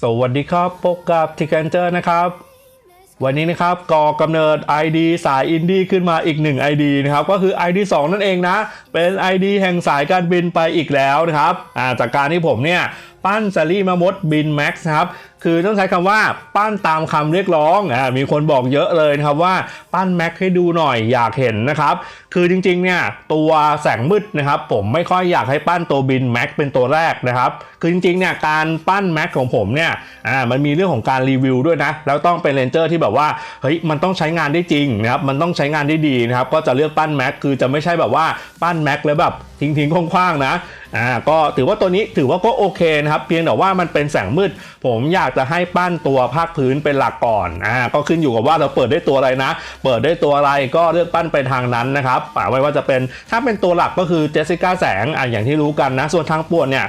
สวัสดีครับพบกับทิกันเจอร์นะครับ วันนี้นะครับก่อกำเนิด ID สายอินดี้ขึ้นมาอีกหนึ่ง ID นะครับก็คือ ID 2 นั่นเองนะ เป็น ID แห่งสายการบินไปอีกแล้วนะครับาจากการที่ผมเนี่ย ปั้นซารีมามดบินแม็กซ์ครับคือต้องใช้คำว่าปั้นตามคำเรียกร้องอ่ามีคนบอกเยอะเลยนะครับว่าปั้นแม็กให้ดูหน่อยอยากเห็นนะครับคือจริงๆเนี่ยตัวแสงมืดนะครับผมไม่ค่อยอยากให้ปั้นตัวบินแม็กเป็นตัวแรกนะครับคือจริงๆเนี่ยการปั้นแม็กของผมเนี่ยอ่ามันมีเรื่องของการรีวิวด้วยนะแล้วต้องเป็นเรนเจอร์ที่แบบว่าเฮ้ยมันต้องใช้งานได้จริงนะครับมันต้องใช้งานได้ดีนะครับก็จะเลือกปั้นแม็กคือจะไม่ใช่แบบว่าปั้นแม็กแล้วแบบทิ้งๆคว้างๆนะ อ่าก็ถือว่าตัวนี้ถือว่าก็โอเคนะครับเพียงแต่ว่ามันเป็นแสงมืด ผมอยากจะให้ปั้นตัวภาคพื้นเป็นหลักก่อนอ่าก็ขึ้นอยู่กับว่าเราเปิดได้ตัวอะไรนะ เปิดได้ตัวอะไรก็เลือกปั้นไปทางนั้นนะครับป่าไม่ว่าจะเป็นถ้าเป็นตัวหลักก็คือเจสสิก้าแสงอ่าอย่างที่รู้กันนะ ส่วนทางป่วนเนี่ย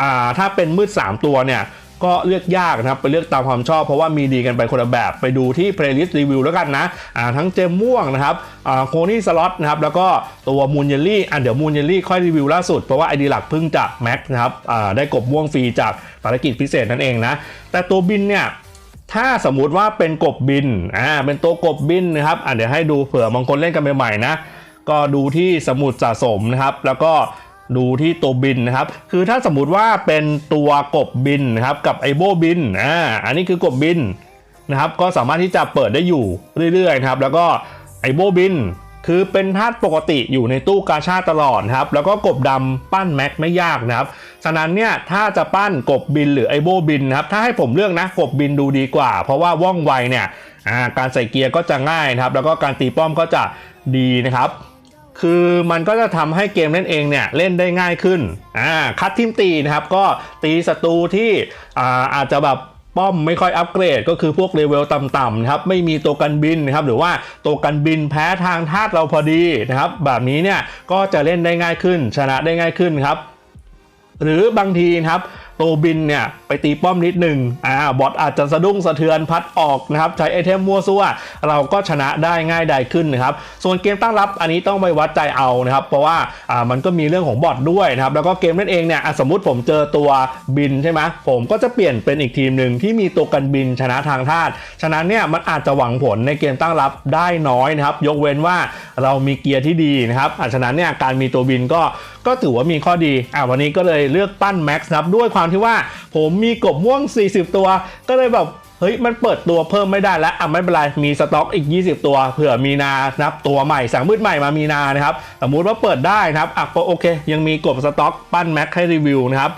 อ่าถ้าเป็นมืด 3 ตัวเนี่ย ก็เลือกยากนะครับไปเลือกตามความชอบเพราะว่ามีดีกันไปคนละแบบไปดูที่ playlist review แล้วกันนะอ่าทั้งเจมม่วงนะครับอ่าโคนี่สล็อตนะครับแล้วก็ตัวมูนเยลลี่อะเดี๋ยวมูนเยลลี่ค่อยรีวิวล่าสุด เพราะว่าไอดีหลักเพิ่งจะแม็กนะครับอ่าได้กบม่วงฟรีจากภารกิจพิเศษนั่นเองนะแต่ตัวบินเนี่ยถ้าสมมุติว่าเป็นกบบินอ่าเป็นตัวกบบินนะครับอ่าเดี๋ยวให้ดูเผื่อบางคนเล่นกันใหม่ๆนะก็ดูที่สมุดสะสมนะครับแล้วก็ ดูที่ตัวบินนะครับ คือถ้าสมมุติว่าเป็นตัวกบบินนะครับกับไอโบบินอ่าอันนี้คือกบบินนะครับก็สามารถที่จะเปิดได้อยู่เรื่อยๆนะครับแล้วก็ไอโบบินคือเป็นธาตุปกติอยู่ในตู้กาชาตลอดครับ แล้วก็กบดำปั้นแม็กไม่ยากนะครับ ฉะนั้นเนี่ยถ้าจะปั้นกบบินหรือไอโบบินนะครับ ถ้าให้ผมเลือกนะกบบินดูดีกว่า เพราะว่าว่องไวเนี่ยอ่าการใส่เกียร์ก็จะง่ายนะครับ แล้วก็การตีป้อมก็จะดีนะครับ คือมันก็จะทำให้เกมเล่นเองเนี่ยเล่นได้ง่ายขึ้นอ่าคัดทิมตีนะครับก็ตีศัตรูที่อ่าอาจจะแบบป้อมไม่ค่อยอัปเกรดก็คือพวกเลเวลต่ำๆนะครับไม่มีตัวกันบินนะครับหรือว่าตัวกันบินแพ้ทางธาตุเราพอดีนะครับแบบนี้เนี่ยก็จะเล่นได้ง่ายขึ้น ชนะได้ง่ายขึ้นครับหรือบางทีนะครับ ตัวบินเนี่ยไปตีป้อมนิดหนึ่งอ่าบอทอาจจะสะดุ้งสะเทือนพัดออกนะครับใช้ไอเทมมั่วซั่ว เราก็ชนะได้ง่ายได้ขึ้นนะครับส่วนเกมตั้งรับอันนี้ต้องไปวัดใจเอานะครับเพราะว่าอ่ามันก็มีเรื่องของบอทด้วยนะครับแล้วก็เกมนั่นเองเนี่ยสมมติผมเจอตัวบินใช่ไหมผมก็จะเปลี่ยนเป็นอีกทีมหนึ่งที่มีตัวกันบินชนะทางธาตุฉะนั้นเนี่ยมันอาจจะหวังผลในเกมตั้งรับได้น้อยนะครับยกเว้นว่าเรามีเกียร์ที่ดีนะครับฉะนั้นเนี่ยการมีตัวบินก็ก็ถือว่ามีข้อดีอะวันนี้ก็เลยเลือกปั้นแม็กซ์นะครับด้วยความที่ว่า ผมมีกบม่วง 40 ตัว ก็เลยแบบเฮ้ยมันเปิดตัวเพิ่มไม่ได้แล้วอะไม่เป็นไรมีสต็อกอีก 20 ตัวเผื่อมีนานับตัวใหม่สั่งมืดใหม่มามีนานะครับสมมุติว่าเปิดได้นะครับอะก็โอเค ยังมีกบสต็อกปั้นแม็กให้รีวิวนะครับ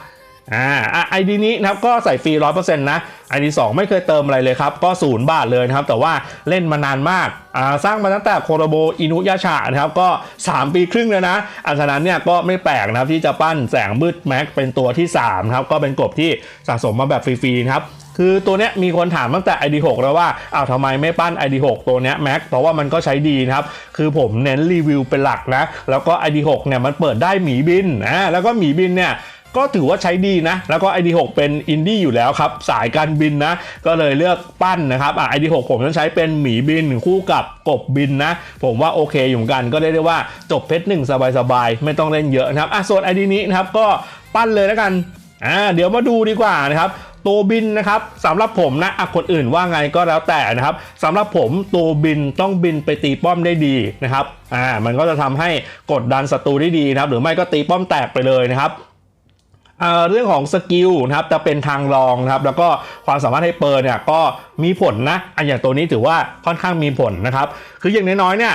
อ่าไอดีนี้นะครับก็ใส่ฟรีร้อยเปอร์เซ็นต์นะไอดีสองไม่เคยเติมอะไรเลยครับ ก็ศูนย์บาทเลยนะครับ แต่ว่าเล่นมานานมากอ่าสร้างมาตั้งแต่โคโรโบอินุยาชานะครับ ก็ 3 ปีครึ่งเลยนะ อันฉะนั้นเนี่ยก็ไม่แปลกนะครับ ที่จะปั้นแสงมืดแม็กเป็นตัวที่3ครับ ก็เป็นกบที่สะสมมาแบบฟรีๆครับคือตัวเนี้ยมีคนถามตั้งแต่ ID6 แล้วว่าอ้าวทำไมไม่ปั้น ID6 ตัวเนี้ยแม็กเพราะว่ามันก็ใช้ดีนะครับ คือผมเน้นรีวิวเป็นหลักนะ แล้วก็ ID6 เนี่ยมันเปิดได้หมีบินนะแล้วก็หมีบินเนี่ย ก็ถือว่าใช้ดีนะ แล้วก็ ID6 เป็นอินดี้อยู่แล้วครับ สายการบินนะ ก็เลยเลือกปั้นนะครับอะ ID6 ผมจะใช้เป็นหมีบินคู่กับกบบินนะ ผมว่าโอเคอยู่เหมือนกันก็ได้ได้ว่าจบเพชรหนึ่งสบายๆ ไม่ต้องเล่นเยอะนะครับอะส่วน ID นี้นะครับก็ปั้นเลยแล้วกันอ่าเดี๋ยวมาดูดีกว่านะครับตัวบินนะครับสำหรับผมนะอะคนอื่นว่าไงก็แล้วแต่นะครับสำหรับผมตัวบินต้องบินไปตีป้อมได้ดีนะครับอ่ามันก็จะทำให้กดดันศัตรูได้ดีนะครับ หรือไม่ก็ตีป้อมแตกไปเลยนะครับ เรื่องของสกิลนะครับจะเป็นทางรองนะครับแล้วก็ความสามารถให้เปิดเนี่ยก็มีผลนะอันอย่างตัวนี้ถือว่าค่อนข้างมีผลนะครับคืออย่างน้อยๆเนี่ย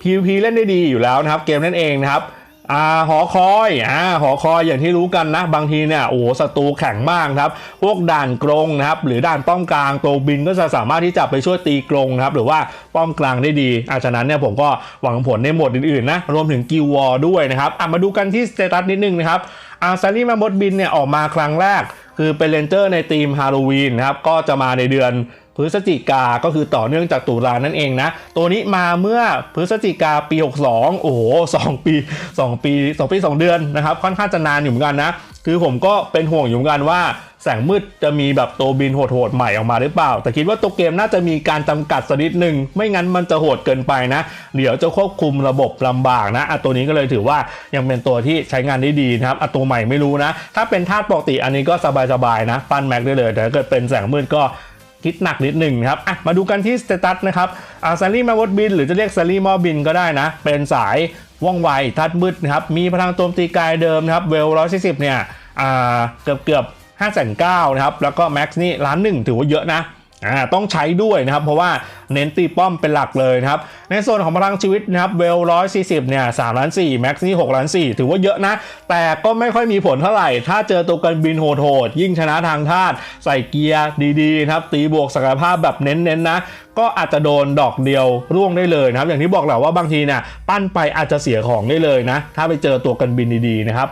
PVP เล่นได้ดีอยู่แล้วนะครับเกมนั่นเองนะครับอ่าหอคอยอ่าหอคอยอย่างที่รู้กันนะ บางทีเนี่ยโอ้โหศัตรูแข็งมากครับ พวกด่านกรงนะครับหรือด่านป้อมกลางตัวบินก็จะสามารถที่จะไปช่วยตีกรงนะครับหรือว่าป้อมกลางได้ดีอาฉะนั้นเนี่ยผมก็หวังผลในหมดอื่นๆนะรวมถึงกิลวอด้วยนะครับอะมาดูกันที่สเตตัสนิดนึงนะครับ อาซารีมามดบินเนี่ยออกมาครั้งแรก คือเป็นเลนเจอร์ในทีมฮาโลวีนนะครับ ก็จะมาในเดือนพฤศจิกา ก็คือต่อเนื่องจากตุลานั่นเองนะ ตัวนี้มาเมื่อพฤศจิกาปี 62 โอ้โห2ปี 2 ปี 2 ปี 2 เดือนนะครับ ค่อนข้างจะนานอยู่เหมือนกันนะ คือผมก็เป็นห่วงอยู่เหมือนกันว่าแสงมืดจะมีแบบตัวบินโหดๆใหม่ออกมาหรือเปล่า แต่คิดว่าตัวเกมน่าจะมีการจำกัดสักนิดหนึ่งไม่งั้นมันจะโหดเกินไปนะ เดี๋ยวจะควบคุมระบบลำบากนะอะตัวนี้ก็เลยถือว่ายังเป็นตัวที่ใช้งานได้ดีนะครับอะตัวใหม่ไม่รู้นะ ถ้าเป็นธาตุปกติอันนี้ก็สบายๆนะปั้นแม็กได้เลย แต่ถ้าเกิดเป็นแสงมืดก็คิดหนักนิดหนึ่งครับอะมาดูกันที่สเตตัสนะครับอ่าซารี่มาวดบิน หรือจะเรียกซารี่มอบินก็ได้นะ เป็นสายว่องไวธาตุมืดนะครับ มีพลังโจมตีกายเดิมนะครับ เวลร้อยสิบเนี่ย อ่า เกือบเกือบ ห้าแสนเก้านะครับ แล้วก็แม็กซ์นี่ล้านหนึ่งถือว่าเยอะนะอ่าต้องใช้ด้วยนะครับ เพราะว่าเน้นตีป้อมเป็นหลักเลยนะครับ ในส่วนของพลังชีวิตนะครับเวลร้อยสี่สิบเนี่ยสามล้านสี่แม็กซ์นี่หกล้านสี่ถือว่าเยอะนะ แต่ก็ไม่ค่อยมีผลเท่าไหร่ ถ้าเจอตัวกันบินโหดๆยิ่งชนะทางธาตุใส่เกียร์ดีๆนะครับ ตีบวกศักยภาพแบบเน้นๆนะก็อาจจะโดนดอกเดียวร่วงได้เลยนะครับ อย่างที่บอกแหละว่าบางทีเนี่ยปั้นไปอาจจะเสียของได้เลยนะ ถ้าไปเจอตัวกันบินดีๆนะครับ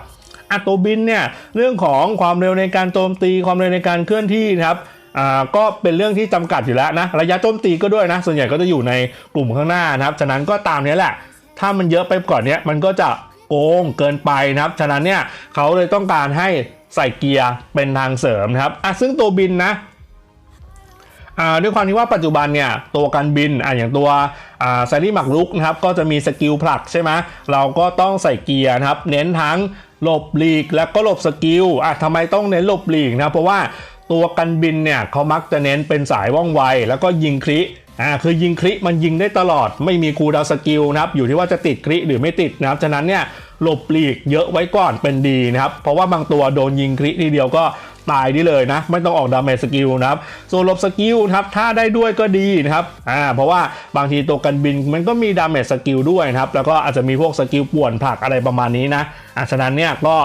อัตโตบินเนี่ยเรื่องของความเร็วในการโจมตีความเร็วในการเคลื่อนที่นะครับอ่าก็เป็นเรื่องที่จำกัดอยู่แล้วนะระยะโจมตีก็ด้วยนะ ส่วนใหญ่ก็จะอยู่ในกลุ่มข้างหน้านะครับ ฉะนั้นก็ตามนี้แหละ ถ้ามันเยอะไปก่อนเนี้ยมันก็จะโกงเกินไปนะครับ ฉะนั้นเนี่ยเขาเลยต้องการให้ใส่เกียร์เป็นทางเสริมนะครับอะซึ่งตัวบินนะอ่าด้วยความที่ว่าปัจจุบันเนี่ยตัวการบินอ่าอย่างตัวอ่าไซรี่หมักลุกนะครับก็จะมีสกิลผลักใช่ไหมเราก็ต้องใส่เกียร์นะครับเน้นทั้ง หลบหลีกและก็หลบสกิลอะทำไมต้องเน้นหลบหลีกนะเพราะว่าตัวกันบินเนี่ยเขามักจะเน้นเป็นสายว่องไว แล้วก็ยิงคริอ่าคือยิงคริมันยิงได้ตลอดไม่มีคูดาวสกิลนะครับอยู่ที่ว่าจะติดคริหรือไม่ติดนะครับฉะนั้นเนี่ยหลบหลีกเยอะไว้ก่อนเป็นดีนะครับเพราะว่าบางตัวโดนยิงคริทีเดียวก็ ตายได้เลยนะ ไม่ต้องออกดาเมจสกิลนะครับส่วนลบสกิลนะครับถ้าได้ด้วยก็ดีนะครับอ่าเพราะว่าบางทีตัวกันบินมันก็มีดาเมจสกิลด้วยนะครับ แล้วก็อาจจะมีพวกสกิลป่วนผลักอะไรประมาณนี้นะอะฉะนั้นเนี่ยก็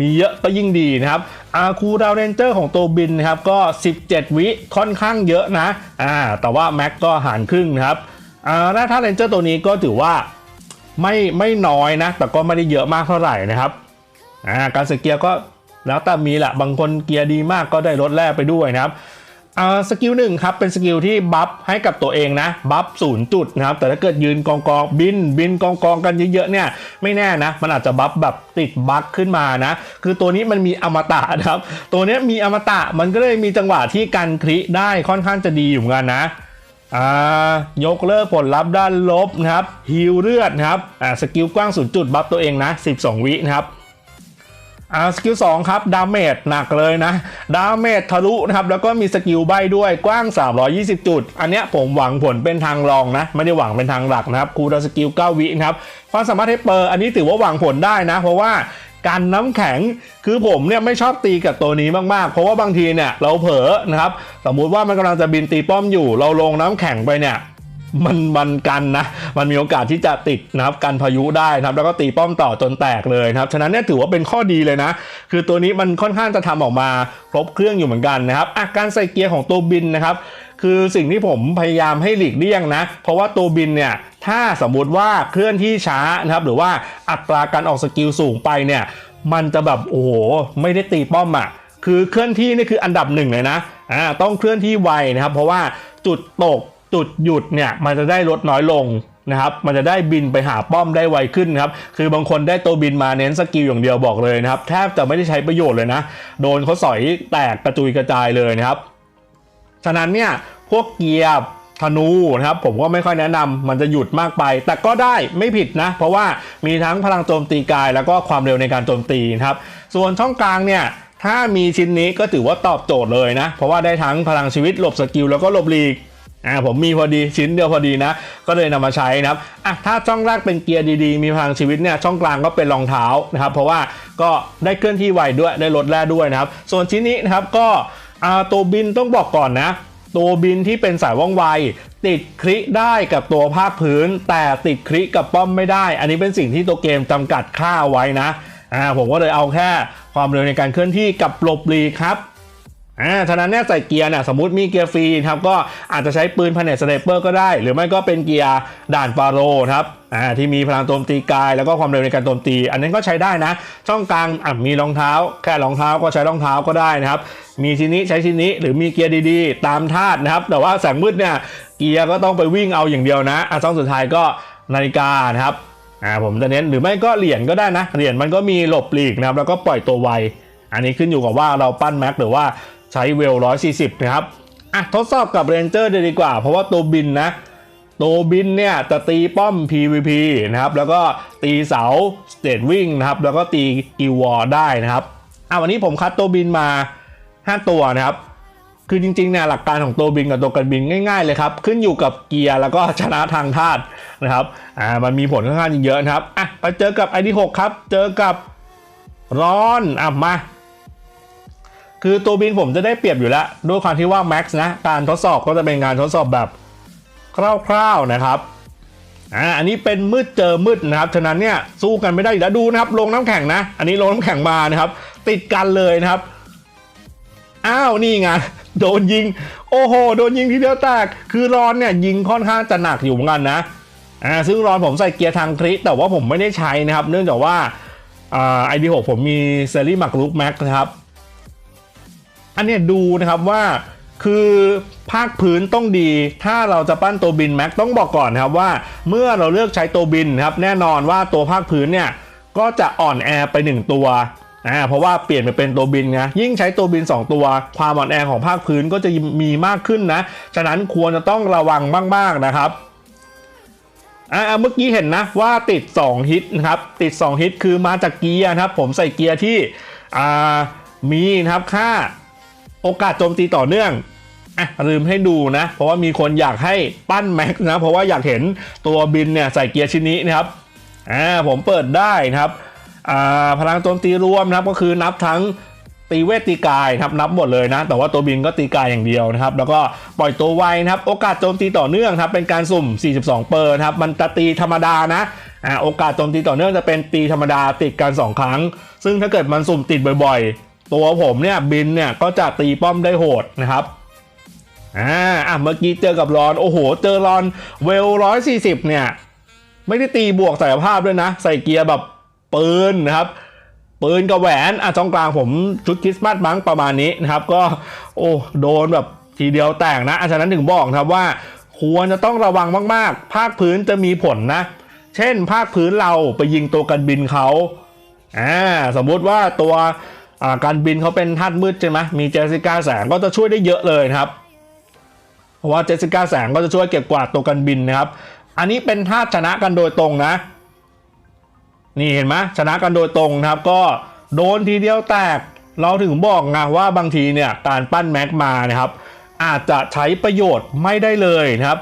มีเยอะก็ยิ่งดีนะครับอาคูดาวเรนเจอร์ของตัวบินนะครับก็ 17 วิค่อนข้างเยอะนะอ่าแต่ว่าแม็กก็หารครึ่งนะครับอ่าหน้าท่าเรนเจอร์ตัวนี้ก็ถือว่าไม่ไม่น้อยนะ แต่ก็ไม่ได้เยอะมากเท่าไหร่นะครับอ่าการสเกียก็ แล้วแต่มีแหละบางคนเกียร์ดีมากก็ได้ลดแร่ไปด้วยนะครับสกิลหนึ่งครับเป็นสกิลที่บัฟให้กับตัวเองนะบัฟศูนย์จุดนะครับแต่ถ้าเกิดยืนกองกองบินบินกองกองกันเยอะๆเนี่ยไม่แน่นะ มันอาจจะบัฟแบบติดบั๊กขึ้นมานะ คือตัวนี้มันมีอมตะนะครับ ตัวนี้มีอมตะมันก็เลยมีจังหวะที่กันคริได้ค่อนข้างจะดีอยู่เหมือนกันนะยกเลิกผลลัพธ์ด้านลบนะครับฮิลเลือดนะครับสกิลกว้างศูนย์จุดบัฟตัวเองนะ 12 วินะครับ อ่าสกิล2ครับดาเมจหนักเลยนะดาเมจทะลุนะครับแล้วก็มีสกิลใบด้วยกว้าง 320 จุด อันเนี้ยผมหวังผลเป็นทางรองนะ ไม่ได้หวังเป็นทางหลักนะครับคูลดาสกิล 9 วินะครับความสามารถให้เปอร์อันนี้ถือว่าหวังผลได้นะ เพราะว่าการน้ำแข็งคือผมเนี่ยไม่ชอบตีกับตัวนี้มากๆ เพราะว่าบางทีเนี่ยเราเผลอนะครับสมมุติว่ามันกำลังจะบินตีป้อมอยู่ เราลงน้ำแข็งไปเนี่ย มันมันกันนะมันมีโอกาสที่จะติดนะครับกันพายุได้นะครับ แล้วก็ตีป้อมต่อจนแตกเลยนะครับ ฉะนั้นเนี่ยถือว่าเป็นข้อดีเลยนะ คือตัวนี้มันค่อนข้างจะทำออกมาครบเครื่องอยู่เหมือนกันนะครับอาการใส่เกียร์ของตัวบินนะครับคือสิ่งที่ผมพยายามให้หลีกเลี่ยงนะ เพราะว่าตัวบินเนี่ยถ้าสมมุติว่าเคลื่อนที่ช้านะครับ หรือว่าอัตราการออกสกิลสูงไปเนี่ย มันจะแบบโอ้โหไม่ได้ตีป้อมอะคือเคลื่อนที่นี่คืออันดับหนึ่งเลยนะอ่าต้องเคลื่อนที่ไวนะครับ เพราะว่าจุดตก จุดหยุดเนี่ยมันจะได้ลดน้อยลงนะครับมันจะได้บินไปหาป้อมได้ไวขึ้นครับคือบางคนได้ตัวบินมาเน้นสกิลอย่างเดียวบอกเลยนะครับแทบจะไม่ได้ใช้ประโยชน์เลยนะ โดนเขาสอยแตกกระจุยกระจายเลยนะครับฉะนั้นเนี่ยพวกเกียร์ธนูนะครับผมก็ไม่ค่อยแนะนำมันจะหยุดมากไป แต่ก็ได้ไม่ผิดนะ เพราะว่ามีทั้งพลังโจมตีกาย แล้วก็ความเร็วในการโจมตีนะครับส่วนช่องกลางเนี่ยถ้ามีชิ้นนี้ก็ถือว่าตอบโจทย์เลยนะ เพราะว่าได้ทั้งพลังชีวิตหลบสกิลแล้วก็หลบหลีก อ่าผมมีพอดีชิ้นเดียวพอดีนะ ก็เลยนำมาใช้นะครับอะถ้าช่องแรกเป็นเกียร์ดีๆ มีพลังชีวิตเนี่ยช่องกลางก็เป็นรองเท้านะครับ เพราะว่าก็ได้เคลื่อนที่ไวด้วยได้ลดแร่ด้วยนะครับ ส่วนชิ้นนี้นะครับก็อ่าตัวบินต้องบอกก่อนนะตัวบินที่เป็นสายว่องไว ติดคริได้กับตัวภาคพื้น แต่ติดคริกับป้อมไม่ได้ อันนี้เป็นสิ่งที่ตัวเกมจำกัดค่าไว้นะอ่าผมก็เลยเอาแค่ความเร็วในการเคลื่อนที่กับหลบหลีกครับ อ่าฉะนั้นเนี่ยใส่เกียร์เนี่ยสมมติมีเกียร์ฟรีครับก็อาจจะใช้ปืนพเนตสไนเปอร์ก็ได้ หรือไม่ก็เป็นเกียร์ด่านฟาโรครับอ่าที่มีพลังโจมตีกาย แล้วก็ความเร็วในการโจมตี อันนั้นก็ใช้ได้นะ ช่องกลางอะมีรองเท้า แค่รองเท้าก็ใช้รองเท้าก็ได้นะครับ มีชิ้นนี้ใช้ชิ้นนี้หรือมีเกียร์ดีๆ ตามธาตุนะครับ แต่ว่าแสงมืดเนี่ยเกียร์ก็ต้องไปวิ่งเอาอย่างเดียวนะอะช่องสุดท้ายก็นาฬิกานะครับอ่าผมจะเน้นหรือไม่ก็เหรียญก็ได้นะเหรียญมันก็มีหลบหลีกนะครับแล้วก็ปล่อยตัวไวอันนี้ขึ้นอยู่กับว่าเราปั้นแม็กหรือว่า ช้เวล140นะครับอะทดสอบกับเรนเจอร์ดีกว่า เพราะว่าตัวบินนะตัวบินเนี่ยจะตีป้อม PVP นะครับ แล้วก็ตีเสาสเต e วิ่งนะครับ แล้วก็ตีกิวอร์ได้นะครับอะวันนี้ผมคัดตัวบินมา 5 ตัวนะครับ คือจริงๆเนี่ยหลักการของตัวบินกับตัวกันบินง่ายๆเลยครับ ขึ้นอยู่กับเกียร์แล้วก็ชนะทางธาตุนะครับอ่ามันมีผลค่อนข้างเยอะนะครับอะไปเจอกับ ID6 ครับ เจอกับร้อนอะมา คือตัวบินผมจะได้เปรียบอยู่แล้ว ด้วยความที่ว่า Max นะการทดสอบก็จะเป็นการทดสอบแบบคร่าวๆนะครับอ่าอันนี้เป็นมืดเจอมืดนะครับ ฉะนั้นเนี่ยสู้กันไม่ได้แล้วดูนะครับ ลงน้ำแข็งนะ อันนี้ลงน้ำแข็งมานะครับ ติดกันเลยนะครับ อ้าวนี่ไงโดนยิง โอ้โห โดนยิงทีเดียวแตก คือรอนเนี่ยยิงค่อนข้างจะหนักอยู่เหมือนกันนะ อ่า ซึ่งรอนผมใส่เกียร์ทางคลิแต่ว่าผมไม่ได้ใช้นะครับ เนื่องจากว่า อ่าไอดีหกผมมีเซรี่มักลุกแม็กนะครับ อันเนี้ยดูนะครับว่าคือภาคพื้นต้องดี ถ้าเราจะปั้นตัวบินแม็กต้องบอกก่อนนะครับว่า เมื่อเราเลือกใช้ตัวบินครับแน่นอนว่าตัวภาคพื้นเนี่ยก็จะอ่อนแอไป 1 ตัวอ่าเพราะว่าเปลี่ยนไปเป็นตัวบินไงยิ่งใช้ตัวบิน 2 ตัว ความอ่อนแอของภาคพื้นก็จะมีมากขึ้นนะ ฉะนั้นควรจะต้องระวังมาก ๆ นะครับอ่าเมื่อกี้เห็นนะว่าติด 2 ฮิตนะครับติด 2 ฮิตคือมาจากเกียร์นะครับผมใส่เกียร์ที่อ่ามีนะครับค่า โอกาสโจมตีต่อเนื่องอะลืมให้ดูนะ เพราะว่ามีคนอยากให้ปั้นแม็กนะ เพราะว่าอยากเห็นตัวบินเนี่ยใส่เกียร์ชิ้นนี้นะครับอ่าผมเปิดได้นะครับอ่าพลังโจมตีรวมนะครับก็คือนับทั้งตีเวทตีกายครับนับหมดเลยนะ แต่ว่าตัวบินก็ตีกายอย่างเดียวนะครับ แล้วก็ปล่อยตัวไวนะครับ โอกาสโจมตีต่อเนื่องครับ เป็นการสุ่ม 42 เปอร์นะครับมันจะตีธรรมดานะอ่าโอกาสโจมตีต่อเนื่องจะเป็นตีธรรมดาติดกัน 2 ครั้ง ซึ่งถ้าเกิดมันสุ่มติดบ่อย ตัวผมเนี่ยบินเนี่ยก็จะตีป้อมได้โหดนะครับอ่าอะเมื่อกี้เจอกับรอนโอ้โห เจอรอนเวล140เนี่ย ไม่ได้ตีบวกศักยภาพด้วยนะ ใส่เกียร์แบบปืนนะครับปืนกับแหวนอะช่องกลางผมชุดคริสต์มาสมั้งประมาณนี้นะครับ ก็โอ้โดนแบบทีเดียวแตกนะอะฉะนั้นถึงบอกนะครับว่า ควรจะต้องระวังมากๆ ภาคพื้นจะมีผลนะ เช่น ภาคพื้นเราไปยิงตัวกันบินเขาอ่าสมมุติว่าตัว การบินเขาเป็นธาตุมืดใช่ไหมมีเจสสิก้าแสงก็จะช่วยได้เยอะเลยนะครับ เพราะว่าเจสสิก้าแสงก็จะช่วยเก็บกวาดตัวกันบินนะครับ อันนี้เป็นธาตุชนะกันโดยตรงนะ นี่เห็นไหมชนะกันโดยตรงนะครับ ก็โดนทีเดียวแตก เราถึงบอกไงว่าบางทีเนี่ยการปั้นแม็กมานะครับ อาจจะใช้ประโยชน์ไม่ได้เลยนะครับ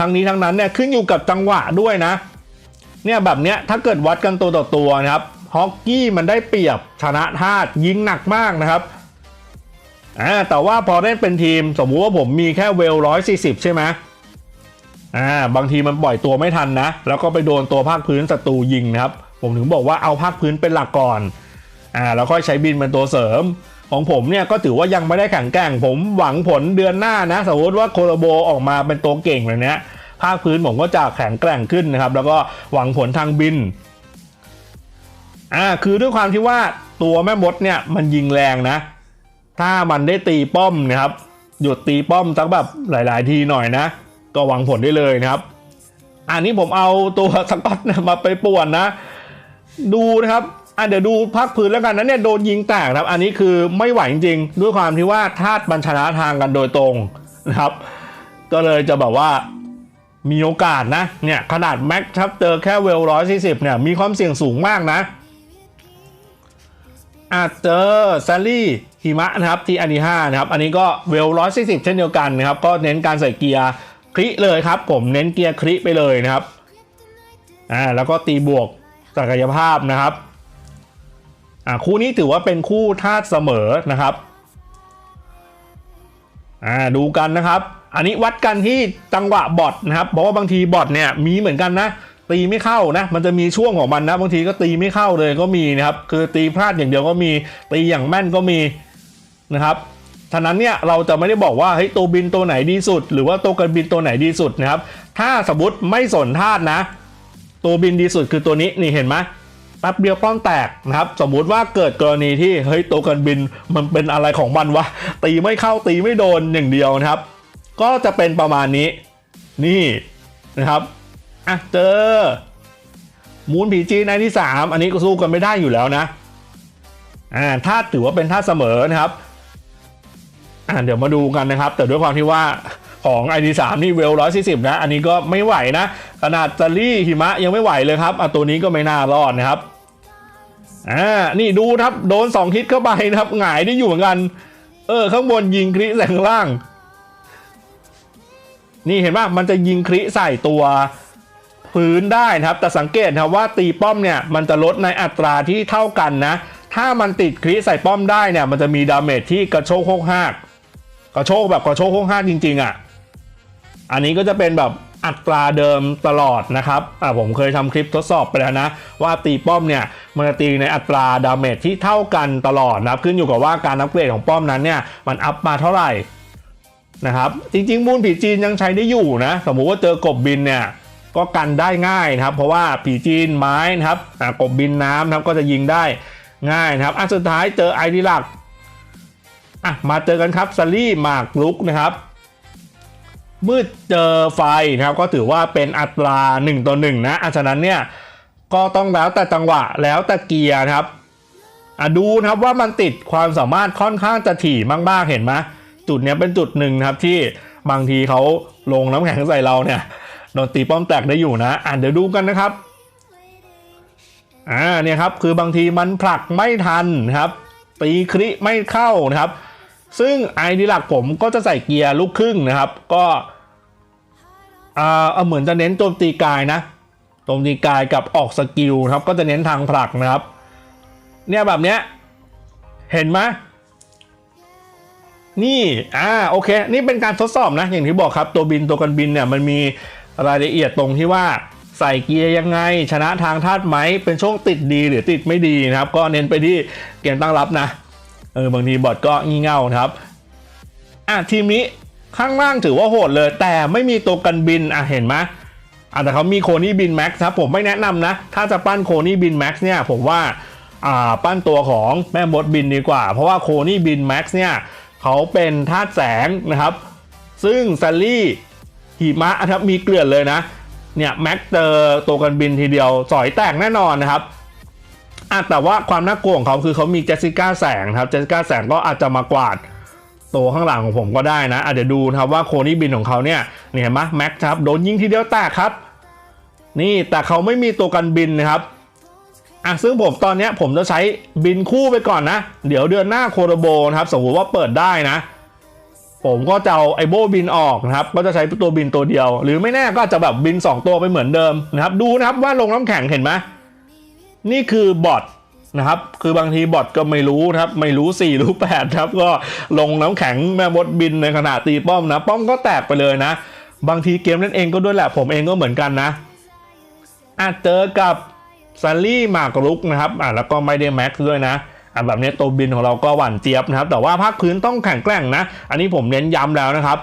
ทั้งนี้ทั้งนั้นเนี่ยขึ้นอยู่กับจังหวะด้วยนะ เนี่ยแบบเนี้ยถ้าเกิดวัดกันตัวต่อตัวนะครับ ฮอกกี้มันได้เปรียบชนะธาตุยิงหนักมากนะครับอ่าแต่ว่าพอเล่นเป็นทีมสมมุติว่าผมมีแค่เวลร้อยสี่สิบใช่ไหมอ่าบางทีมันปล่อยตัวไม่ทันนะ แล้วก็ไปโดนตัวภาคพื้นศัตรูยิงนะครับ ผมถึงบอกว่าเอาภาคพื้นเป็นหลักก่อนอ่าแล้วค่อยใช้บินเป็นตัวเสริม ของผมเนี่ยก็ถือว่ายังไม่ได้แข็งแกร่ง ผมหวังผลเดือนหน้านะ สมมติว่าโคโลโบออกมาเป็นตัวเก่งแบบนี้ภาคพื้นผมก็จะแข็งแกร่งขึ้นนะครับ แล้วก็หวังผลทางบิน อ่าคือด้วยความที่ว่าตัวแม่มดเนี่ยมันยิงแรงนะ ถ้ามันได้ตีป้อมนะครับหยุดตีป้อมสักแบบหลาย ๆ ทีหน่อยนะ ก็หวังผลได้เลยนะครับ อันนี้ผมเอาตัวสกอตเนี่ยมาไปป่วนนะ ดูนะครับอะเดี๋ยวดูพักพื้นแล้วกันนะเนี่ยโดนยิงแตกครับ อันนี้คือไม่ไหวจริงๆด้วยความที่ว่าธาตุมันชนะทางกันโดยตรงนะครับ ก็เลยจะแบบว่ามีโอกาสนะเนี่ยขนาดแม็กครับเจอแค่เวลร้อยสี่สิบเนี่ยมีความเสี่ยงสูงมากนะ อาเจอซลลี่หิมะนะครับที่อันที่5นะครับ อันนี้ก็เวลร้อยสี่สิบเช่นเดียวกันนะครับ ก็เน้นการใส่เกียร์คลิเลยครับ ผมเน้นเกียร์คลิไปเลยนะครับอ่าแล้วก็ตีบวกศักยภาพนะครับอ่าคู่นี้ถือว่าเป็นคู่ธาตุเสมอนะครับอ่าดูกันนะครับ อันนี้วัดกันที่จังหวะบอทนะครับเพราะว่าบางทีบอทเนี่ยมีเหมือนกันนะ ตีไม่เข้านะ มันจะมีช่วงของมันนะ บางทีก็ตีไม่เข้าเลยก็มีนะครับ คือตีพลาดอย่างเดียวก็มี ตีอย่างแม่นก็มีนะครับฉะนั้นเนี่ยเราจะไม่ได้บอกว่าเฮ้ยตัวบินตัวไหนดีสุด หรือว่าตัวกันบินตัวไหนดีสุดนะครับ ถ้าสมมติไม่สนธาตุนะ ตัวบินดีสุดคือตัวนี้นี่เห็นไหมแป๊บเดียวป้อมแตกนะครับ สมมุติว่าเกิดกรณีที่เฮ้ยตัวกันบินมันเป็นอะไรของมันวะตีไม่เข้าตีไม่โดนอย่างเดียวนะครับ ก็จะเป็นประมาณนี้นี่นะครับ อะเจอ มูนผีจีนในที่ 3 อันนี้ก็สู้กันไม่ได้อยู่แล้วนะอ่าถ้าถือว่าเป็นท่าเสมอนะครับอ่าเดี๋ยวมาดูกันนะครับ แต่ด้วยความที่ว่าของ ID3 นี่เวล140นะ อันนี้ก็ไม่ไหวนะ ขนาดจารี่หิมะยังไม่ไหวเลยครับอะตัวนี้ก็ไม่น่ารอดนะครับอ่านี่ดูครับโดน2ฮิตเข้าไปนะครับ หงายได้อยู่เหมือนกัน เออ ข้างบนยิงคริแสงล่าง นี่เห็นป่ะมันจะยิงคริใส่ตัว พื้นได้นะครับแต่สังเกตนะว่าตีป้อมเนี่ยมันจะลดในอัตราที่เท่ากันนะ ถ้ามันติดคริใส่ป้อมได้เนี่ยมันจะมีดาเมจที่กระโชกโคกหักกระโชกแบบกระโชกโคกหักจริงๆอะอันนี้ก็จะเป็นแบบอัตราเดิมตลอดนะครับอ่าผมเคยทำคลิปทดสอบไปแล้วนะ ว่าตีป้อมเนี่ยมันจะตีในอัตราดาเมจที่เท่ากันตลอดนะครับขึ้นอยู่กับว่าการอัปเกรดของป้อมนั้นเนี่ยมันอัพมาเท่าไหร่นะครับจริงๆมูลผีจีนยังใช้ได้อยู่นะ สมมุติว่าเจอกบบินเนี่ย ก็กันได้ง่ายนะครับ เพราะว่าผีจีนไม้นะครับกบบินน้ำนะครับก็จะยิงได้ง่ายนะครับอันสุดท้ายเจอไอดีหลักอะมาเจอกันครับซารี่หมากลุกนะครับมืดเจอไฟนะครับก็ถือว่าเป็นอัตรา 1ต่อ1นะอันฉะนั้นเนี่ยก็ต้องแล้วแต่จังหวะแล้วแต่เกียร์นะครับอะดูนะครับว่ามันติดความสามารถค่อนข้างจะถี่มากๆเห็นไหมจุดเนี้ยเป็นจุดหนึ่งนะครับที่บางทีเขาลงน้ำแข็งใส่เราเนี่ย โดนตีป้อมแตกได้อยู่นะ อะเดี๋ยวดูกันนะครับ อ่าเนี่ยครับคือบางทีมันผลักไม่ทันครับ ตีคริไม่เข้านะครับ ซึ่งไอดีหลักผมก็จะใส่เกียร์ลูกครึ่งนะครับ ก็อ่าเหมือนจะเน้นโจมตีกายนะโจมตีกายกับออกสกิลครับ ก็จะเน้นทางผลักนะครับ เนี่ยแบบเนี้ยเห็นไหมนี่ อ่า โอเค นี่เป็นการทดสอบนะ อย่างที่บอกครับ ตัวบิน ตัวกันบินเนี่ย มันมี รายละเอียดตรงที่ว่าใส่เกียร์ยังไง ชนะทางธาตุไหมเป็นช่วงติดดีหรือติดไม่ดีนะครับ ก็เน้นไปที่เกมตั้งรับนะเออบางทีบอทก็งี่เง่านะครับอะทีมนี้ข้างล่างถือว่าโหดเลย แต่ไม่มีตัวกันบินอะเห็นไหมอะแต่เขามีโคนี่บินแม็กซ์ครับผมไม่แนะนำนะ ถ้าจะปั้นโคนี่บินแม็กซ์เนี่ยผมว่าอ่าปั้นตัวของแม่มดบินดีกว่า เพราะว่าโคนี่บินแม็กซ์เนี่ยเขาเป็นธาตุแสงนะครับ ซึ่งซัลลี่ หิมะนะครับมีเกลื่อนเลยนะเนี่ยแม็กเจอตัวกันบินทีเดียวสอยแตกแน่นอนนะครับอะแต่ว่าความน่ากลัวของเขาคือเขามีเจสสิก้าแสงครับเจสสิก้าแสงก็อาจจะมากวาดตัวข้างหลังของผมก็ได้นะอะเดี๋ยวดูนะครับว่าโคนี่บินของเขาเนี่ยนี่เห็นไหมแม็กครับโดนยิงทีเดียวแตกครับ นี่แต่เขาไม่มีตัวกันบินนะครับอะซึ่งผมตอนนี้ผมจะใช้บินคู่ไปก่อนนะ เดี๋ยวเดือนหน้าโคโรโบนะครับสมมติว่าเปิดได้นะ ผมก็จะเอาไอโบบินออกนะครับก็จะใช้ตัวบินตัวเดียว หรือไม่แน่ก็จะแบบบิน 2 ตัวไปเหมือนเดิมนะครับ ดูนะครับว่าลงน้ำแข็งเห็นไหมนี่คือบอทนะครับ คือบางทีบอทก็ไม่รู้นะครับ ไม่รู้ 4 รู้8ครับ ก็ลงน้ำแข็งแม่มดบินในขณะตีป้อมนะ ป้อมก็แตกไปเลยนะ บางทีเกมนั่นเองก็ด้วยแหละ ผมเองก็เหมือนกันนะอาจเจอกับซัลลี่หมากรุกนะครับอะแล้วก็ไม่ได้แม็กซ์ด้วยนะ แบบนี้ตัวบินของเราก็หวานเจี๊ยบนะครับแต่ว่าภาคพื้นต้องแข็งแกร่งนะ อันนี้ผมเน้นย้ำแล้วนะครับ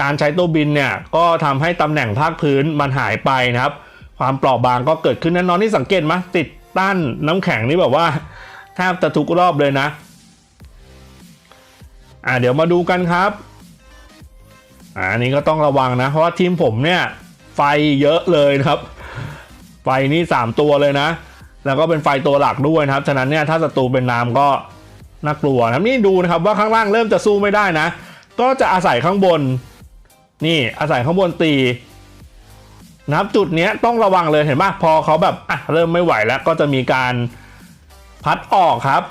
การใช้ตัวบินเนี่ยก็ทำให้ตำแหน่งภาคพื้นมันหายไปนะครับ ความเปราะบางก็เกิดขึ้นแน่นอนที่สังเกตไหมติดต้านน้ำแข็งนี่แบบว่าแทบจะทุกรอบเลยนะอ่าเดี๋ยวมาดูกันครับอ่าอันนี้ก็ต้องระวังนะ เพราะว่าทีมผมเนี่ยไฟเยอะเลยนะครับ ไฟนี่ 3 ตัวเลยนะ แล้วก็เป็นไฟตัวหลักด้วยนะครับ ฉะนั้นเนี่ยถ้าศัตรูเป็นน้ำก็น่ากลัวนะนี่ดูนะครับว่าข้างล่างเริ่มจะสู้ไม่ได้นะ ก็จะอาศัยข้างบน นี่อาศัยข้างบนตีนะครับจุดเนี้ยต้องระวังเลยเห็นปะพอเขาแบบอะเริ่มไม่ไหวแล้วก็จะมีการพัดออกครับ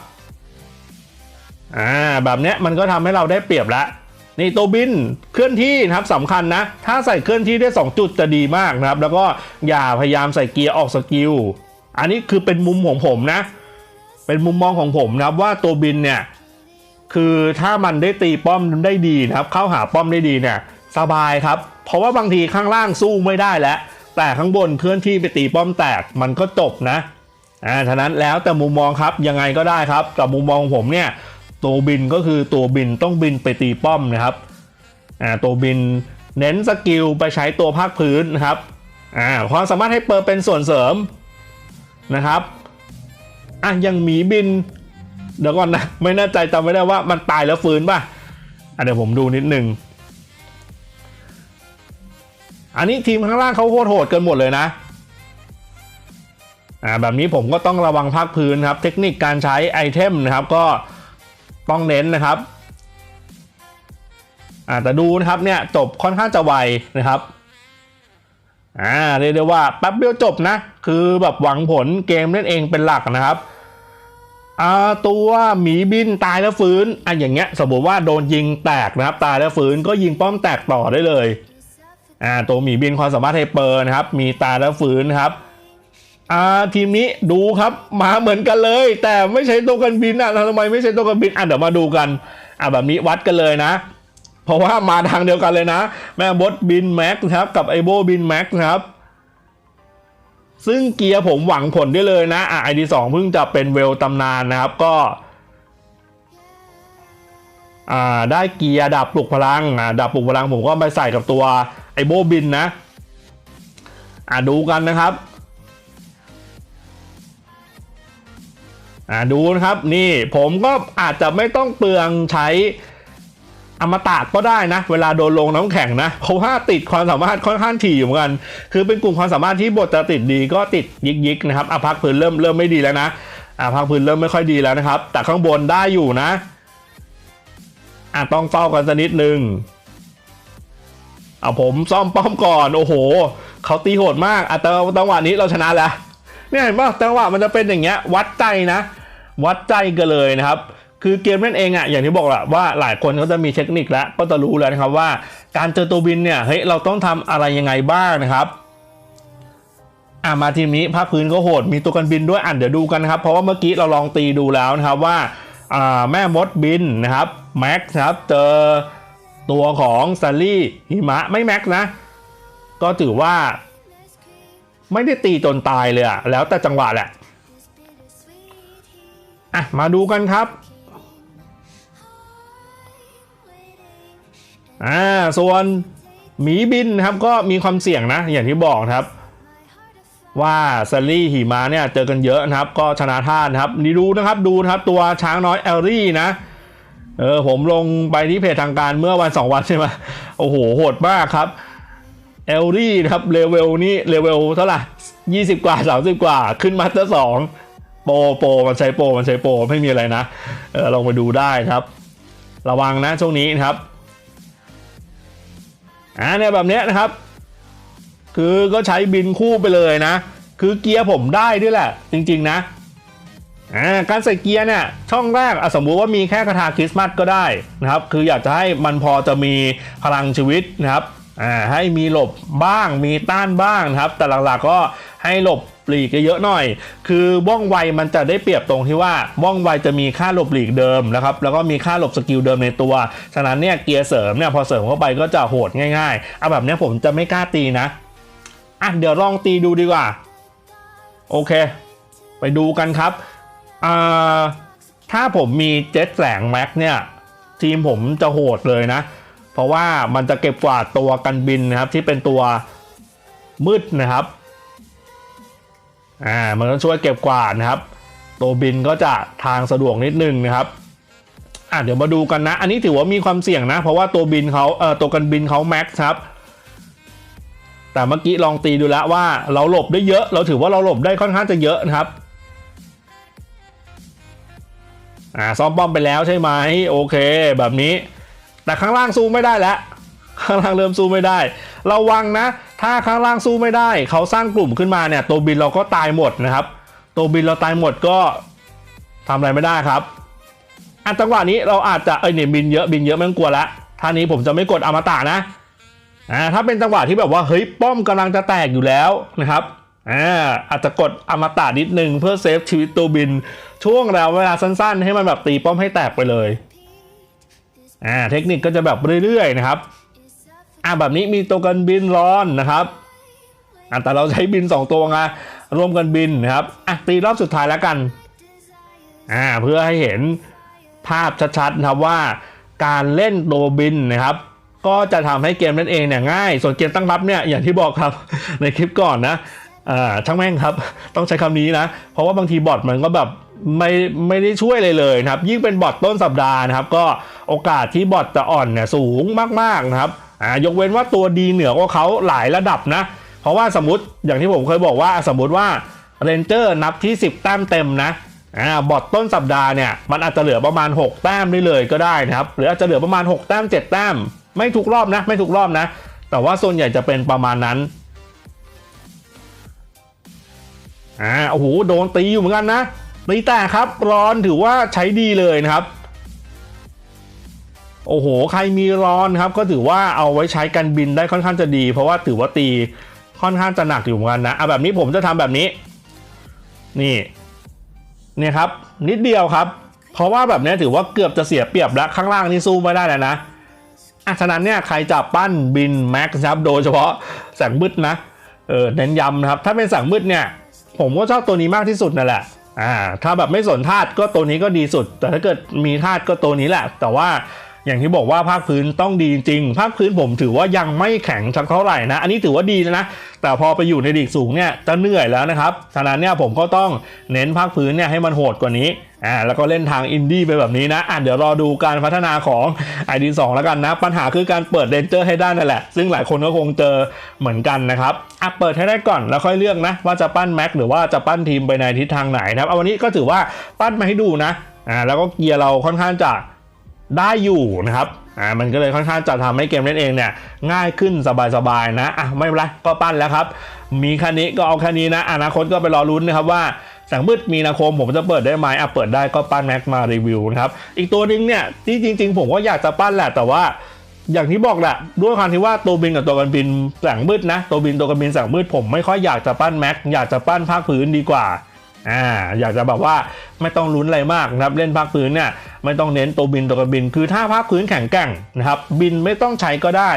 อ่าแบบเนี้ยมันก็ทำให้เราได้เปรียบแล้วนี่ตัวบินเคลื่อนที่นะครับสำคัญนะ ถ้าใส่เคลื่อนที่ได้ 2 จุดจะดีมากนะครับ แล้วก็อย่าพยายามใส่เกียร์ออกสกิล อันนี้คือเป็นมุมของผมนะ เป็นมุมมองของผมนะครับว่าตัวบินเนี่ย คือถ้ามันได้ตีป้อมได้ดีนะครับ เข้าหาป้อมได้ดีเนี่ย สบายครับ เพราะว่าบางทีข้างล่างสู้ไม่ได้แล้ว แต่ข้างบนเคลื่อนที่ไปตีป้อมแตกมันก็จบนะอ่าฉะนั้นแล้วแต่มุมมองครับยังไงก็ได้ครับกับมุมมองของผมเนี่ย ตัวบินก็คือตัวบินต้องบินไปตีป้อมนะครับอ่าตัวบินเน้นสกิลไปใช้ตัวภาคพื้นนะครับอ่าความสามารถให้เปิดเป็นส่วนเสริม นะครับอะอยังหมีบิน เดี๋ยวก่อนนะ ไม่แน่ใจจำไม่ได้ว่ามันตายแล้วฟื้นป่ะอะเดี๋ยวผมดูนิดนึงอันนี้ทีมข้างล่างเขาโหดโหดกันหมดเลยนะอ่าแบบนี้ผมก็ต้องระวังภาคพื้นครับ เทคนิคการใช้ไอเทมนะครับก็ต้องเน้นนะครับอ่าแต่ดูนะครับเนี่ยจบค่อนข้างจะไวนะครับอ่าเรียกได้ว่าแป๊บเดียวจบนะ คือแบบหวังผลเกมเล่นเองเป็นหลักนะครับตัวหมีบินตายแล้วฟื้นอะอย่างเงี้ยสมมติว่าโดนยิงแตกนะครับ ตายแล้วฟื้นก็ยิงป้อมแตกต่อได้เลยอ่าตัวหมีบินความสามารถไฮเปอร์นะครับ มีตายแล้วฟื้นครับอ่าทีมนี้ดูครับมาเหมือนกันเลย แต่ไม่ใช่ตัวกันบินอะทำไมไม่ใช่ตัวกันบินอะเดี๋ยวมาดูกันอะแบบนี้วัดกันเลยนะ เพราะว่ามาทางเดียวกันเลยนะ แม่บดบินแม็กครับกับไอโบบินแม็กครับ ซึ่งเกียร์ผมหวังผลได้เลยนะอะไอดีสองเพิ่งจะเป็นเวลตำนานนะครับก็อ่าได้เกียร์ดับปลุกพลังอ่าดับปลุกพลังผมก็ไปใส่กับตัวไอโบบินนะอ่าดูกันนะครับอ่าดูนะครับนี่ผมก็อาจจะไม่ต้องเปลืองใช้ อมตะก็ได้นะ เวลาโดนลงน้ำแข็งนะเพราะว่าติดความสามารถค่อนข้างถี่อยู่เหมือนกัน คือเป็นกลุ่มความสามารถที่บทจะติดดีก็ติดยิกยิกๆนะครับอะพักพื้นเริ่มเริ่มไม่ดีแล้วนะอะพักพื้นเริ่มไม่ค่อยดีแล้วนะครับ แต่ข้างบนได้อยู่นะอะต้องเฝ้ากันสักนิดนึงเอาผมซ่อมป้อมก่อนโอ้โหเขาตีโหดมากอะแต่จังหวะนี้เราชนะแล้วเนี่ยเห็นป่ะจังหวะมันจะเป็นอย่างเงี้ยวัดใจนะ วัดใจกันเลยนะครับ คือเกมนั่นเองอะ่ะอย่างที่บอกแหละว่าหลายคนเขาจะมีเทคนิคแล้วก็จะรู้แล้วนะครับว่าการเจอตัวบินเนี่ยเฮ้ยเราต้องทำอะไรยังไงบ้างนะครับอ่ามาทีมนี้ภาคพื้นก็โหดมีตัวกันบินด้วยอะเดี๋ยวดูกันครับเพราะว่าเมื่อกี้เราลองตีดูแล้วนะครับว่าอ่าแม่มดบินนะครับแม็กนะครับเจอตัวของซัลลี่หิมะไม่แม็กนะ ก็ถือว่า ไม่ได้ตีจนตายเลยอะแล้วแต่จังหวะแหละอะมาดูกันครับ อ่าส่วนหมีบินนะครับก็มีความเสี่ยงนะ อย่างที่บอกครับ ว่าซัลลี่หิมาเนี่ยเจอกันเยอะนะครับ ก็ชนะท่านครับนี่ดูนะครับดูนะครับตัวช้างน้อยแอลลี่นะเออผมลงไปที่เพจทางการเมื่อวันสองวันใช่ไหมโอ้โห โหดมากครับเอลลี่นะครับเลเวลนี่เลเวลเท่าไหร่ยี่สิบกว่าสามสิบกว่าขึ้นมาเตอร์สองโปรโปรมันใช้โปรมันใช้โปรไม่มีอะไรนะเออลองไปดูได้ครับ ระวังนะช่วงนี้นะครับ อ่าเนี่ยแบบเนี้ยนะครับ คือก็ใช้บินคู่ไปเลยนะ คือเกียร์ผมได้ด้วยแหละ จริง ๆ นะอ่าการใส่เกียร์เนี่ยช่องแรกอสมมุติว่ามีแค่คาถาคริสต์มาสก็ได้นะครับ คืออยากจะให้มันพอจะมีพลังชีวิตนะครับอ่าให้มีหลบบ้างมีต้านบ้างนะครับ แต่หลักๆก็ให้หลบ ปลีกเยอะหน่อย คือว่องไวมันจะได้เปรียบตรงที่ว่าว่องไวจะมีค่าหลบหลีกเดิมนะครับแล้วก็มีค่าหลบสกิลเดิมในตัว ฉะนั้นเนี่ยเกียร์เสริมเนี่ยพอเสริมเข้าไปก็จะโหดง่ายๆเอาแบบนี้ผมจะไม่กล้าตีนะอะเดี๋ยวลองตีดูดีกว่า โอเค ไปดูกันครับอ่าถ้าผมมีเจ็ตแสงแม็กเนี่ยทีมผมจะโหดเลยนะ เพราะว่ามันจะเก็บกวาดตัวกันบินนะครับที่เป็นตัวมืดนะครับ อ่ามันก็ช่วยเก็บกวาดนะครับ ตัวบินก็จะทางสะดวกนิดนึงนะครับอะเดี๋ยวมาดูกันนะ อันนี้ถือว่ามีความเสี่ยงนะ เพราะว่าตัวบินเขาเอ่อตัวกันบินเขาแม็กซ์ครับ แต่เมื่อกี้ลองตีดูแล้วว่าเราหลบได้เยอะ เราถือว่าเราหลบได้ค่อนข้างจะเยอะนะครับ อ่าซ้อมป้อมไปแล้วใช่ไหมโอเค แบบนี้ แต่ข้างล่างสู้ไม่ได้แล้ว ข้างล่างเริ่มสู้ไม่ได้ระวังนะ ถ้าข้างล่างสู้ไม่ได้ เขาสร้างกลุ่มขึ้นมาเนี่ยตัวบินเราก็ตายหมดนะครับ ตัวบินเราตายหมดก็ทำอะไรไม่ได้ครับอันจังหวะนี้เราอาจจะเอ้ยเนี่ยบินเยอะบินเยอะไม่ต้องกลัวละท่านี้ผมจะไม่กดอมตะนะอ่าถ้าเป็นจังหวะที่แบบว่าเฮ้ยป้อมกำลังจะแตกอยู่แล้วนะครับอ่าอาจจะกดอมตะนิดนึงเพื่อเซฟชีวิตตัวบิน ช่วงเราเวลาสั้น ๆ ให้มันแบบตีป้อมให้แตกไปเลยอ่าเทคนิคก็จะแบบเรื่อยๆนะครับ อ่าแบบนี้มีตัวกันบินร้อนนะครับอ่าแต่เราใช้บิน 2 ตัวไงรวมกันบินนะครับอะตีรอบสุดท้ายแล้วกันอ่าเพื่อให้เห็นภาพชัดๆนะครับว่าการเล่นตัวบินนะครับ ก็จะทำให้เกมนั่นเองเนี่ยง่าย ส่วนเกมตั้งรับเนี่ยอย่างที่บอกครับ ในคลิปก่อนนะอ่าช่างแม่งครับ ต้องใช้คำนี้นะ เพราะว่าบางทีบอทมันก็แบบไม่ไม่ได้ช่วยเลยเลยนะครับ ยิ่งเป็นบอทต้นสัปดาห์นะครับ ก็โอกาสที่บอทจะอ่อนเนี่ยสูงมากๆนะครับ อ่ายกเว้นว่าตัวดีเหนือกว่าเขาหลายระดับนะ เพราะว่าสมมติอย่างที่ผมเคยบอกว่าสมมติว่าเรนเจอร์นับที่ 10 แต้มเต็มนะอ่าบอทต้นสัปดาห์เนี่ยมันอาจจะเหลือประมาณ 6 แต้มได้เลยก็ได้นะครับหรืออาจจะเหลือประมาณ 6 แต้ม 7 แต้ม ไม่ทุกรอบนะ ไม่ทุกรอบนะ แต่ว่าส่วนใหญ่จะเป็นประมาณนั้นอ่าโอ้โหโดนตีอยู่เหมือนกันนะตีแต่ครับร้อนถือว่าใช้ดีเลยนะครับ โอ้โห ใครมีร้อนครับ ก็ถือว่าเอาไว้ใช้กันบินได้ค่อนข้างจะดี เพราะว่าถือว่าตีค่อนข้างจะหนักอยู่เหมือนกันนะเอาแบบนี้ผมจะทำแบบนี้ นี่เนี่ยครับ นิดเดียวครับ เพราะว่าแบบนี้ถือว่าเกือบจะเสียเปรียบแล้วข้างล่างนี่สู้ไม่ได้แล้วนะอะฉะนั้นเนี่ยใครจะปั้นบินแม็กซ์ครับ โดยเฉพาะแสงมืดนะเออเน้นย้ำนะครับ ถ้าเป็นแสงมืดเนี่ย ผมก็ชอบตัวนี้มากที่สุดนั่นแหละอ่าถ้าแบบไม่สนธาตุก็ตัวนี้ก็ดีสุด แต่ถ้าเกิดมีธาตุก็ตัวนี้แหละ แต่ว่า อย่างที่บอกว่าภาคพื้นต้องดีจริง ภาคพื้นผมถือว่ายังไม่แข็งสักเท่าไหร่นะ อันนี้ถือว่าดีนะ แต่พอไปอยู่ในดีกสูงเนี่ยจะเหนื่อยแล้วนะครับ ฉะนั้นเนี่ยผมก็ต้องเน้นภาคพื้นเนี่ยให้มันโหดกว่านี้อ่าแล้วก็เล่นทางอินดี้ไปแบบนี้นะอะเดี๋ยวรอดูการพัฒนาของ ID2 แล้วกันนะ ปัญหาคือการเปิดเรนเจอร์ให้ได้นั่นแหละ ซึ่งหลายคนก็คงเจอเหมือนกันนะครับอะเปิดให้ได้ก่อนแล้วค่อยเลือกนะ ว่าจะปั้นแม็กหรือว่าจะปั้นทีมไปในทิศทางไหนนะครับเอาวันนี้ก็ถือว่าปั้นมาให้ดูนะอ่าแล้วก็เกียร์เราค่อนข้างจะ ได้อยู่นะครับอ่ามันก็เลยค่อนข้างจะทำให้เกมเล่นเองเนี่ยง่ายขึ้นสบายๆนะอะไม่เป็นไรก็ปั้นแล้วครับ มีค่นี้ก็เอาค่นี้นะ อนาคตก็ไปรอลุ้นนะครับว่าแสงมืดมีนาคมผมจะเปิดได้ไหมอะเปิดได้ก็ปั้นแม็กมารีวิวนะครับอีกตัวนึงเนี่ยที่จริง ๆ ผมก็อยากจะปั้นแหละแต่ว่าอย่างที่บอกแหละด้วยความที่ว่าตัวบินกับตัวกันบินแสงมืดนะตัวบินตัวกันบินแสงมืดผมไม่ค่อยอยากจะปั้นแม็กอยากจะปั้นภาคพื้นดีกว่า อ่าอยากจะแบบว่าไม่ต้องลุ้นอะไรมากนะครับเล่นภาคพื้นเนี่ยไม่ต้องเน้นตัวบินตัวกันบิน คือถ้าภาคพื้นแข็งแกร่งนะครับบินไม่ต้องใช้ก็ได้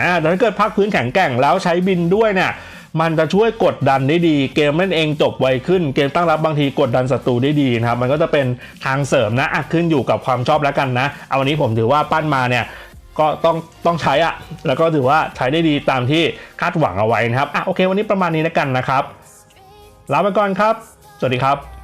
อ่าแต่ถ้าเกิดภาคพื้นแข็งแกร่งแล้วใช้บินด้วยเนี่ยมันจะช่วยกดดันได้ดี เกมเล่นเองจบไวขึ้น เกมตั้งรับบางทีกดดันศัตรูได้ดีนะครับมันก็จะเป็นทางเสริมนะอะขึ้นอยู่กับความชอบแล้วกันนะ เอาวันนี้ผมถือว่าปั้นมาเนี่ยก็ต้องต้องใช้อะแล้วก็ถือว่าใช้ได้ดีตามที่คาดหวังเอาไว้นะครับอะโอเค วันนี้ประมาณนี้แล้วกันนะครับลาไปก่อนครับ สวัสดีครับ